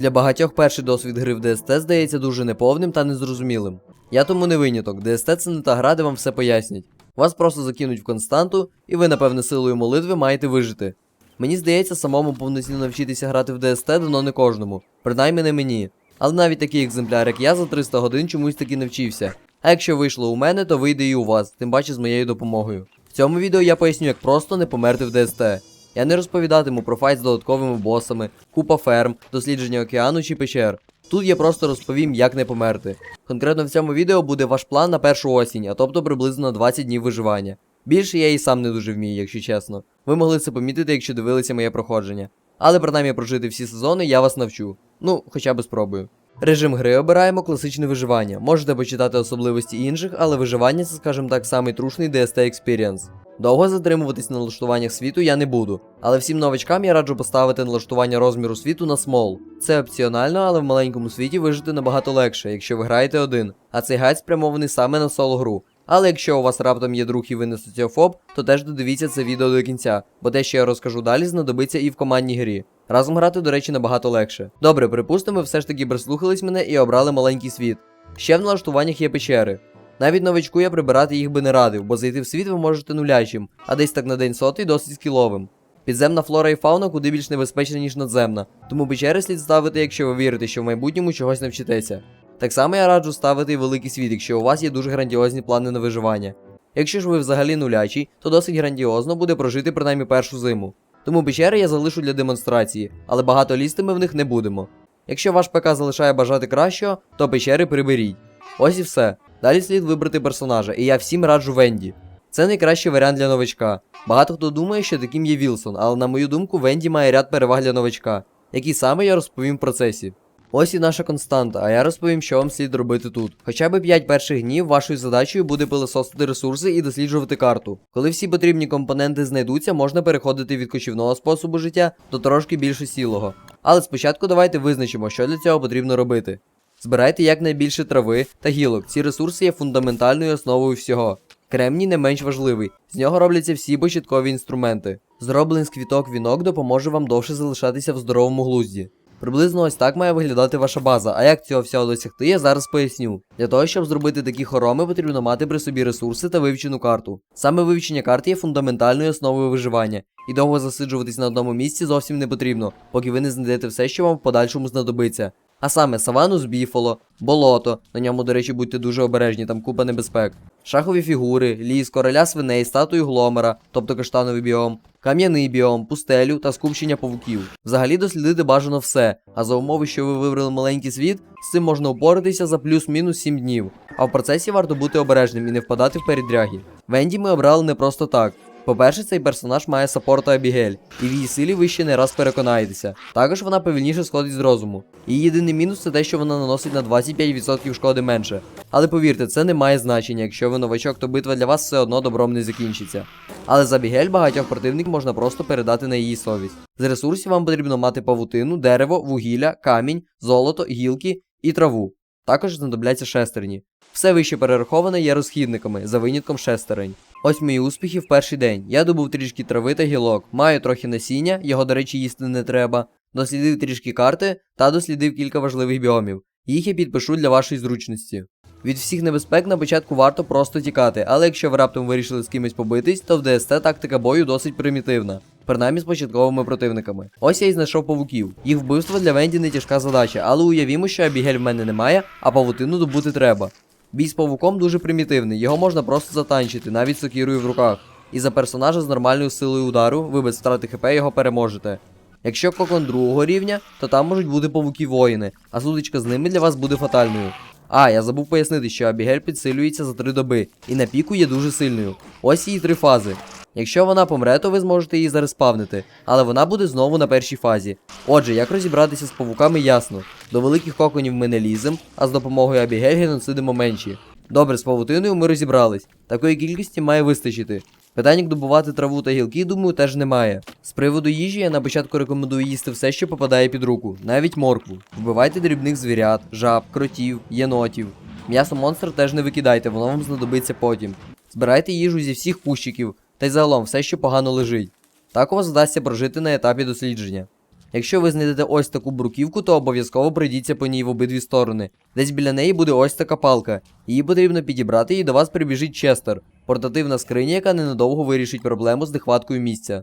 Для багатьох перший досвід гри в ДСТ здається дуже неповним та незрозумілим. Я тому не виняток, ДСТ це не та гра, де вам все пояснять. Вас просто закинуть в константу, і ви, напевне, силою молитви маєте вижити. Мені здається, самому повноцінно навчитися грати в ДСТ дано не кожному, принаймні не мені. Але навіть такий екземпляр, як я, за 300 годин чомусь таки навчився. А якщо вийшло у мене, то вийде і у вас, тим паче з моєю допомогою. В цьому відео я поясню, як просто не померти в ДСТ. Я не розповідатиму про файт з додатковими босами, купа ферм, дослідження океану чи печер. Тут я просто розповім, як не померти. Конкретно в цьому відео буде ваш план на першу осінь, а тобто приблизно на 20 днів виживання. Більше я і сам не дуже вмію, якщо чесно. Ви могли це помітити, якщо дивилися моє проходження. Але принаймні прожити всі сезони я вас навчу. Ну, хоча б спробую. Режим гри обираємо класичне виживання. Можете почитати особливості інших, але виживання це, скажімо так, самий трушний DST Experience. Довго затримуватись на налаштуваннях світу я не буду, але всім новачкам я раджу поставити налаштування розміру світу на small. Це опціонально, але в маленькому світі вижити набагато легше, якщо ви граєте один, а цей гайд спрямований саме на соло гру. Але якщо у вас раптом є друг і ви не соціофоб, то теж додивіться це відео до кінця, бо те, що я розкажу далі, знадобиться і в командній грі. Разом грати, до речі, набагато легше. Добре, припустимо, ви все ж таки прислухались мене і обрали маленький світ. Ще в налаштуваннях є печери. Навіть новичку я прибирати їх би не радив, бо зайти в світ ви можете нулячим, а десь так на день сотий досить скіловим. Підземна флора і фауна куди більш небезпечна, ніж надземна, тому печери слід ставити, якщо ви вірите, що в майбутньому чогось навчитеся. Так само я раджу ставити і великий світ, якщо у вас є дуже грандіозні плани на виживання. Якщо ж ви взагалі нулячий, то досить грандіозно буде прожити принаймні першу зиму. Тому печери я залишу для демонстрації, але багато лізти ми в них не будемо. Якщо ваш ПК залишає бажати кращого, то печери приберіть. Ось і все. Далі слід вибрати персонажа, і я всім раджу Венді. Це найкращий варіант для новачка. Багато хто думає, що таким є Вілсон, але на мою думку, Венді має ряд переваг для новачка, які саме я розповім в процесі. Ось і наша константа, а я розповім, що вам слід робити тут. Хоча б 5 перших днів вашою задачею буде пилососити ресурси і досліджувати карту. Коли всі потрібні компоненти знайдуться, можна переходити від кочівного способу життя до трошки більш сілого. Але спочатку давайте визначимо, що для цього потрібно робити. Збирайте якнайбільше трави та гілок. Ці ресурси є фундаментальною основою всього. Кремній не менш важливий, з нього робляться всі початкові інструменти. Зроблений з квіток вінок допоможе вам довше залишатися в здоровому глузді. Приблизно ось так має виглядати ваша база, а як цього всього досягти, я зараз поясню. Для того, щоб зробити такі хороми, потрібно мати при собі ресурси та вивчену карту. Саме вивчення карти є фундаментальною основою виживання, і довго засиджуватись на одному місці зовсім не потрібно, поки ви не знайдете все, що вам в подальшому знадобиться. А саме савану з біфоло, болото, на ньому, до речі, будьте дуже обережні, там купа небезпек, шахові фігури, ліс, короля свиней, статую гломера, тобто каштановий біом, кам'яний біом, пустелю та скупчення павуків. Взагалі дослідити бажано все, а за умови, що ви вибрали маленький світ, з цим можна упоратися за плюс-мінус 7 днів. А в процесі варто бути обережним і не впадати в передряги. Венді ми обрали не просто так. По-перше, цей персонаж має саппорта Абігель, і в її силі ви ще не раз переконаєтеся. Також вона повільніше сходить з розуму. Її єдиний мінус це те, що вона наносить на 25% шкоди менше. Але повірте, це не має значення, якщо ви новачок, то битва для вас все одно добром не закінчиться. Але за Абігель багатьох противників можна просто передати на її совість. З ресурсів вам потрібно мати павутину, дерево, вугілля, камінь, золото, гілки і траву. Також знадобляться шестерні. Все вище перераховане є розхідниками, за винятком шестерень. Ось мої успіхи в перший день. Я добув трішки трави та гілок, маю трохи насіння, його, до речі, їсти не треба. Дослідив трішки карти та дослідив кілька важливих біомів. Їх я підпишу для вашої зручності. Від всіх небезпек на початку варто просто тікати, але якщо ви раптом вирішили з кимось побитись, то в ДСТ тактика бою досить примітивна. Принаймні з початковими противниками. Ось я і знайшов павуків. Їх вбивство для Венді не тяжка задача, але уявімо, що Абігель в мене немає, а павутину добути треба. Бій з павуком дуже примітивний, його можна просто затанчити, навіть сокірою в руках. І за персонажа з нормальною силою удару, ви без втрати ХП його переможете. Якщо кокон другого рівня, то там можуть бути павуки воїни, а сутичка з ними для вас буде фатальною. А, я забув пояснити, що Абігель підсилюється за 3 доби, і на піку є дуже сильною. Ось її три фази. Якщо вона помре, то ви зможете її зареспавнити, але вона буде знову на першій фазі. Отже, як розібратися з павуками ясно. До великих коконів ми не лізем, а з допомогою Абігель геноцидимо менші. Добре, з павутиною ми розібрались. Такої кількості має вистачити. Питань, як добувати траву та гілки, думаю, теж немає. З приводу їжі я на початку рекомендую їсти все, що попадає під руку, навіть моркву. Вбивайте дрібних звірят, жаб, кротів, єнотів. М'ясо монстр теж не викидайте, воно вам знадобиться потім. Збирайте їжу зі всіх кущиків, та й загалом все, що погано лежить. Так вас вдасться прожити на етапі дослідження. Якщо ви знайдете ось таку бруківку, то обов'язково пройдіться по ній в обидві сторони. Десь біля неї буде ось така палка. Її потрібно підібрати і до вас прибіжить Честер, портативна скриня, яка ненадовго вирішить проблему з нехваткою місця.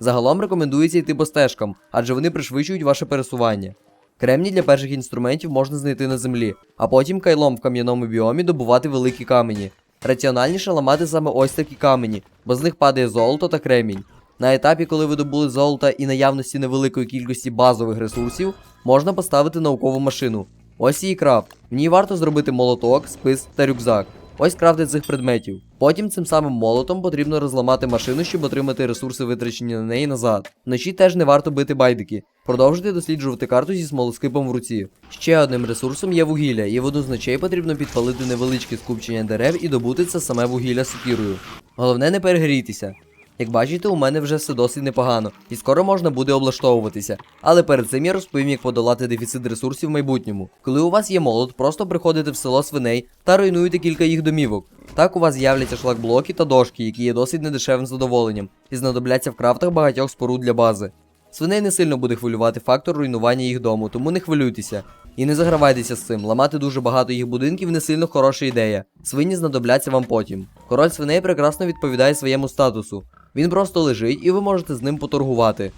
Загалом рекомендується йти по стежкам, адже вони пришвидшують ваше пересування. Кремній для перших інструментів можна знайти на землі, а потім кайлом в кам'яному біомі добувати великі камені. Раціональніше ламати саме ось такі камені, бо з них падає золото та кремінь. На етапі, коли ви добули золота і наявності невеликої кількості базових ресурсів, можна поставити наукову машину. Ось її крафт. В ній варто зробити молоток, спис та рюкзак. Ось крафти цих предметів. Потім цим самим молотом потрібно розламати машину, щоб отримати ресурси, витрачені на неї назад. Вночі теж не варто бити байдики. Продовжуйте досліджувати карту зі смолоскипом в руці. Ще одним ресурсом є вугілля, і в одну з ночей потрібно підпалити невеличке скупчення дерев і добути це саме вугілля сокірою. Головне не перегрітися. Як бачите, у мене вже все досить непогано, і скоро можна буде облаштовуватися. Але перед цим я розповім, як подолати дефіцит ресурсів в майбутньому. Коли у вас є молот, просто приходите в село свиней та руйнуєте кілька їх домівок. Так у вас з'являться шлагблоки та дошки, які є досить недешевим задоволенням, і знадобляться в крафтах багатьох споруд для бази. Свиней не сильно буде хвилювати фактор руйнування їх дому, тому не хвилюйтеся. І не загравайтеся з цим, ламати дуже багато їх будинків не сильно хороша ідея. Свині знадобляться вам потім. Король свиней прекрасно відповідає своєму статусу. Він просто лежить і ви можете з ним поторгувати.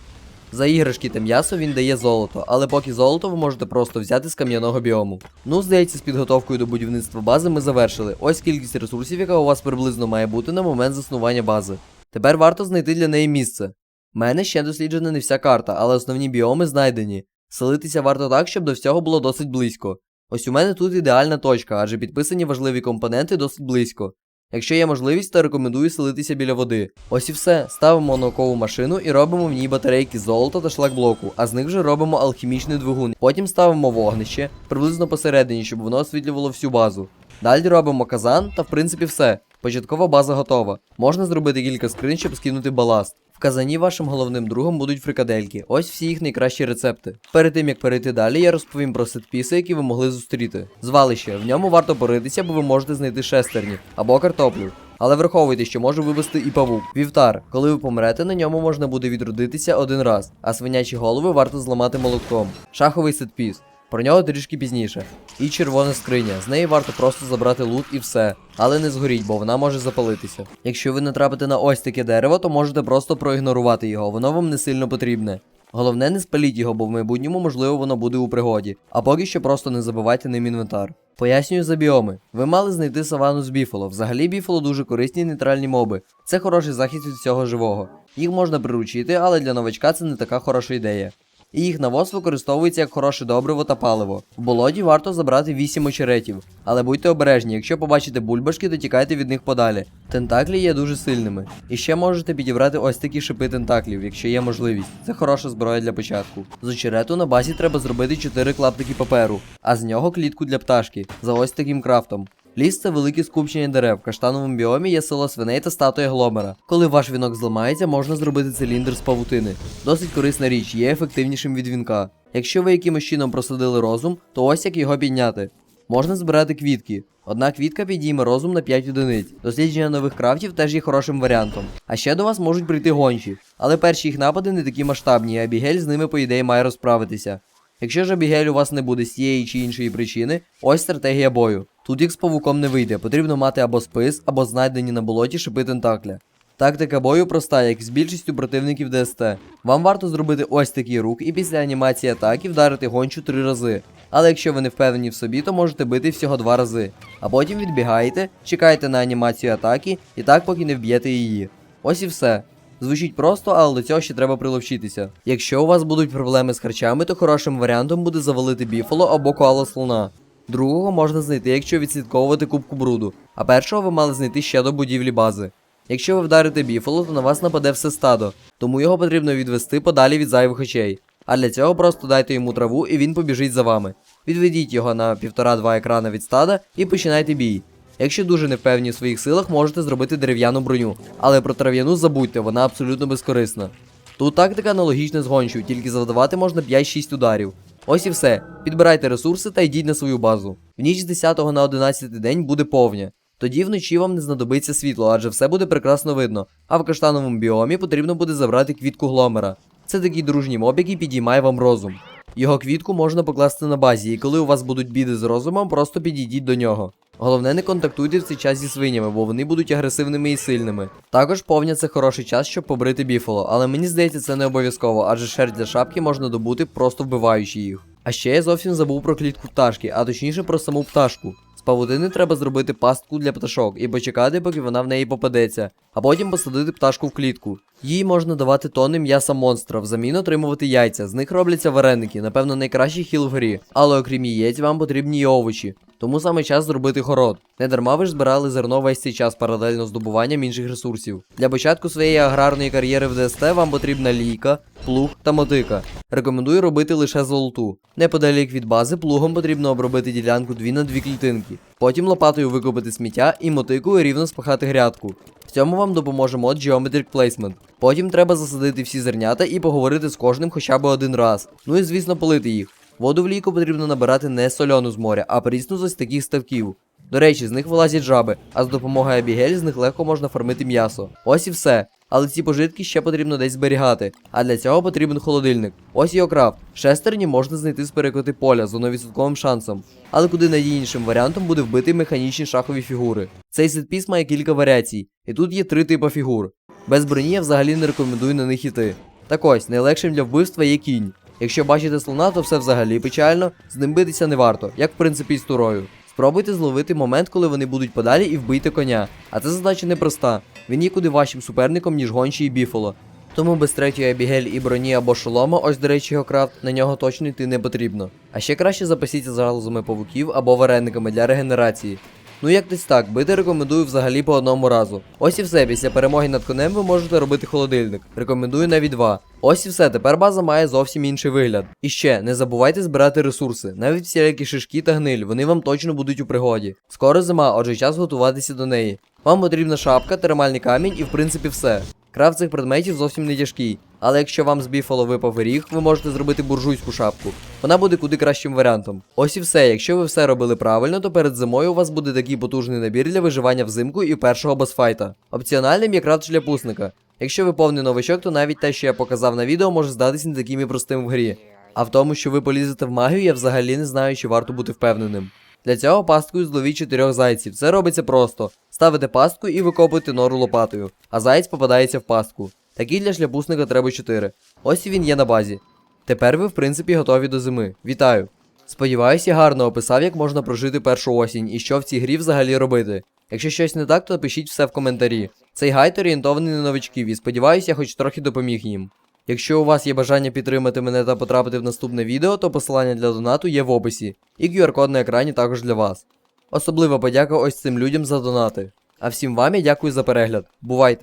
За іграшки та м'ясо він дає золото, але поки золото ви можете просто взяти з кам'яного біому. Ну, здається, з підготовкою до будівництва бази ми завершили. Ось кількість ресурсів, яка у вас приблизно має бути на момент заснування бази. Тепер варто знайти для неї місце. Мене ще досліджена не вся карта, але основні біоми знайдені. Селитися варто так, щоб до всього було досить близько. Ось у мене тут ідеальна точка, адже підписані важливі компоненти досить близько. Якщо є можливість, то рекомендую селитися біля води. Ось і все. Ставимо наукову машину і робимо в ній батарейки золота та шлагблоку, а з них вже робимо алхімічний двигун. Потім ставимо вогнище, приблизно посередині, щоб воно освітлювало всю базу. Далі робимо казан, та в принципі все. Початкова база готова. Можна зробити кілька скринь, щоб скинути баласт. В казані вашим головним другом будуть фрикадельки. Ось всі їх найкращі рецепти. Перед тим як перейти далі, я розповім про сетпіси, які ви могли зустріти. Звалище. В ньому варто поритися, бо ви можете знайти шестерні або картоплю. Але враховуйте, що може вивести і павук. Вівтар. Коли ви помрете, на ньому можна буде відродитися один раз, а свинячі голови варто зламати молотком. Шаховий сетпіс. Про нього трішки пізніше. І червона скриня. З неї варто просто забрати лут і все. Але не згоріть, бо вона може запалитися. Якщо ви натрапите на ось таке дерево, то можете просто проігнорувати його, воно вам не сильно потрібне. Головне, не спаліть його, бо в майбутньому, можливо, воно буде у пригоді. А поки що просто не забивайте ним інвентар. Пояснюю за біоми. Ви мали знайти савану з біфоло. Взагалі біфоло дуже корисні нейтральні моби. Це хороший захист від всього живого. Їх можна приручити, але для новачка це не така хороша ідея. І їх навоз використовується як хороше добриво та паливо. В болоті варто забрати 8 очеретів, але будьте обережні, якщо побачите бульбашки, то тікайте від них подалі. Тентаклі є дуже сильними. І ще можете підібрати ось такі шипи тентаклів, якщо є можливість. Це хороша зброя для початку. З очерету на базі треба зробити 4 клаптики паперу, а з нього клітку для пташки за ось таким крафтом. Ліс це велике скупчення дерев. В каштановому біомі є село свиней та статуя гломера. Коли ваш вінок зламається, можна зробити циліндр з павутини. Досить корисна річ, є ефективнішим від вінка. Якщо ви якимось чином просадили розум, то ось як його підняти. Можна збирати квітки. Одна квітка підійме розум на 5 одиниць. Дослідження нових крафтів теж є хорошим варіантом. А ще до вас можуть прийти гончі. Але перші їх напади не такі масштабні, і Абігель з ними, по ідеї, має розправитися. Якщо ж Абігель у вас не буде з тієї чи іншої причини, ось стратегія бою. Тут як з павуком не вийде, потрібно мати або спис, або знайдені на болоті шипи тентакля. Тактика бою проста, як з більшістю противників ДСТ. Вам варто зробити ось такий рук і після анімації атаки вдарити гончу три рази. Але якщо ви не впевнені в собі, то можете бити всього два рази. А потім відбігаєте, чекаєте на анімацію атаки і так поки не вб'єте її. Ось і все. Звучить просто, але до цього ще треба приловчитися. Якщо у вас будуть проблеми з харчами, то хорошим варіантом буде завалити біфало або коала слона. Другого можна знайти, якщо відслідковувати кубку бруду, а першого ви мали знайти ще до будівлі бази. Якщо ви вдарите біфало, то на вас нападе все стадо, тому його потрібно відвести подалі від зайвих очей. А для цього просто дайте йому траву і він побіжить за вами. Відведіть його на півтора-два екрана від стада і починайте бій. Якщо дуже не впевнені в своїх силах, можете зробити дерев'яну броню, але про трав'яну забудьте, вона абсолютно безкорисна. Тут тактика аналогічна з гончою, тільки завдавати можна 5-6 ударів. Ось і все. Підбирайте ресурси та йдіть на свою базу. В ніч з 10 на 11 день буде повня. Тоді вночі вам не знадобиться світло, адже все буде прекрасно видно. А в каштановому біомі потрібно буде забрати квітку гломера. Це такий дружній моб, який підіймає вам розум. Його квітку можна покласти на базі, і коли у вас будуть біди з розумом, просто підійдіть до нього. Головне, не контактуйте в цей час зі свинями, бо вони будуть агресивними і сильними. Також повня це хороший час, щоб побрити біфало, але мені здається, це не обов'язково, адже шерсть для шапки можна добути, просто вбиваючи їх. А ще я зовсім забув про клітку пташки, а точніше про саму пташку. З павутини треба зробити пастку для пташок і почекати, поки вона в неї попадеться, а потім посадити пташку в клітку. Їй можна давати тони м'яса монстра, взамін отримувати яйця. З них робляться вареники, напевно, найкращий хіл в грі. Але окрім яєць, вам потрібні і овочі. Тому саме час зробити город. Не дарма ви ж збирали зерно весь цей час паралельно з добуванням інших ресурсів. Для початку своєї аграрної кар'єри в ДСТ вам потрібна лійка, плуг та мотика. Рекомендую робити лише золоту. Неподалік від бази плугом потрібно обробити ділянку 2 на 2 клітинки. Потім лопатою викопати сміття і мотикою рівно спахати грядку. В цьому вам допоможе мод Geometric Placement. Потім треба засадити всі зернята і поговорити з кожним хоча б один раз. Ну і звісно полити їх. Воду в лійку потрібно набирати не соляну з моря, а прісну з ось таких ставків. До речі, з них вилазять жаби, а з допомогою Абігель з них легко можна фармити м'ясо. Ось і все. Але ці пожитки ще потрібно десь зберігати, а для цього потрібен холодильник. Ось його крафт. Шестерні можна знайти з перекоти поля з 1% шансом. Але куди надійнішим варіантом буде вбити механічні шахові фігури. Цей сетпіс має кілька варіацій, і тут є три типи фігур. Без броні я взагалі не рекомендую на них іти. Так ось, найлегшим для вбивства є кінь. Якщо бачите слона, то все взагалі печально, з ним битися не варто, як в принципі і з турою. Спробуйте зловити момент, коли вони будуть подалі, і вбийте коня. А це задача непроста. Він є куди важчим суперником, ніж гончі і біфоло. Тому без третьої абігель і броні або шолома, ось до речі, його на нього точно йти не потрібно. А ще краще запасіться залозами павуків або варениками для регенерації. Ну як десь так, бити рекомендую взагалі по одному разу. Ось і все, після перемоги над конем ви можете робити холодильник. Рекомендую навіть два. Ось і все, тепер база має зовсім інший вигляд. І ще, не забувайте збирати ресурси, навіть всілякі шишки та гниль, вони вам точно будуть у пригоді. Скоро зима, отже час готуватися до неї. Вам потрібна шапка, термальний камінь і в принципі все. Крафт цих предметів зовсім не тяжкий, але якщо вам з біфало випав ріг, ви можете зробити буржуйську шапку. Вона буде куди кращим варіантом. Ось і все. Якщо ви все робили правильно, то перед зимою у вас буде такий потужний набір для виживання взимку і першого босфайта. Опціональним є крафт шляпусника. Якщо ви повний новичок, то навіть те, що я показав на відео, може здатися не таким і простим в грі. А в тому, що ви полізете в магію, я взагалі не знаю, чи варто бути впевненим. Для цього пасткою зловіть чотирьох зайців. Це робиться просто. Ставите пастку і викопуєте нору лопатою, а заєць попадається в пастку. Такий для шляпусника треба 4. Ось і він є на базі. Тепер ви, в принципі, готові до зими. Вітаю! Сподіваюсь, я гарно описав, як можна прожити першу осінь і що в цій грі взагалі робити. Якщо щось не так, то пишіть все в коментарі. Цей гайд орієнтований на новичків і сподіваюся, я хоч трохи допоміг їм. Якщо у вас є бажання підтримати мене та потрапити в наступне відео, то посилання для донату є в описі, і QR-код на екрані також для вас. Особлива подяка ось цим людям за донати. А всім вам я дякую за перегляд. Бувайте!